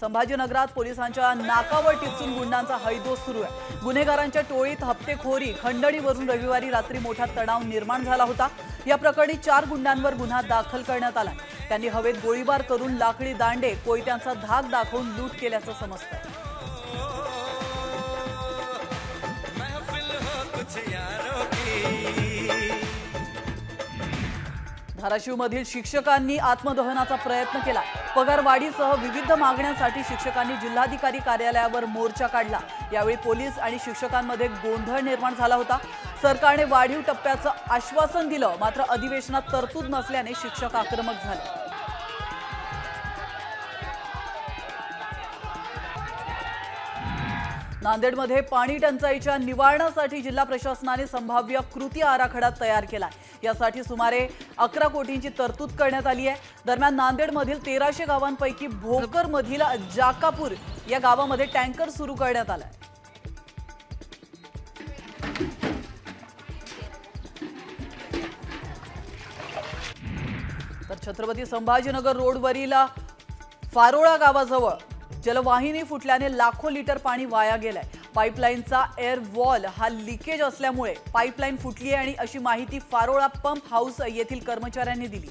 संभाजीनगरात पोलिसांच्या नाकावर टिपचून गुंडांचा हैदोस सुरू आहे. गुन्हेगारांच्या टोळीत हप्तेखोरी. खंडणीवरून रविवारी रात्री मोठा तणाव निर्माण झाला होता. या प्रकरणी चार गुंडांवर गुन्हा दाखल करण्यात आला त्यांनी हवेत गोळीबार करून लाकडी दांडे कोयत्यांचा धाक दाखवून लूट केल्याचं समजतं धाराशिवमधील शिक्षकांनी आत्मदहनाचा प्रयत्न केला. पगारवाढीसह विविध मागण्यांसाठी शिक्षकांनी जिल्हाधिकारी कार्यालयावर मोर्चा काढला. यावेळी पोलीस आणि शिक्षकांमध्ये गोंधळ निर्माण झाला होता. सरकारने वाढीव टप्प्याचं आश्वासन दिलं मात्र अधिवेशनात तरतूद नसल्याने शिक्षक आक्रमक झाले. नांदेडमध्ये पाणी टंचाईच्या निवारणासाठी जिल्हा प्रशासनाने संभाव्य कृती आराखडा तयार केलाय. यासाठी सुमारे अकरा कोटींची तरतूद करण्यात आली आहे. दरम्यान नांदेडमधील तेराशे गावांपैकी भोकरमधील जाकापूर या गावामध्ये टँकर सुरू करण्यात आलाय. तर छत्रपती संभाजीनगर रोडवरील फारोळा गावाजवळ जलवाहिनी फुटल्याने लाखो लिटर पाणी वाया गेलंय. पाईपलाईनचा एअर वॉल हा लिकेज असल्यामुळे पाईपलाईन फुटली आहे आणि अशी माहिती फारोळा पंप हाऊस येथील कर्मचाऱ्यांनी दिली.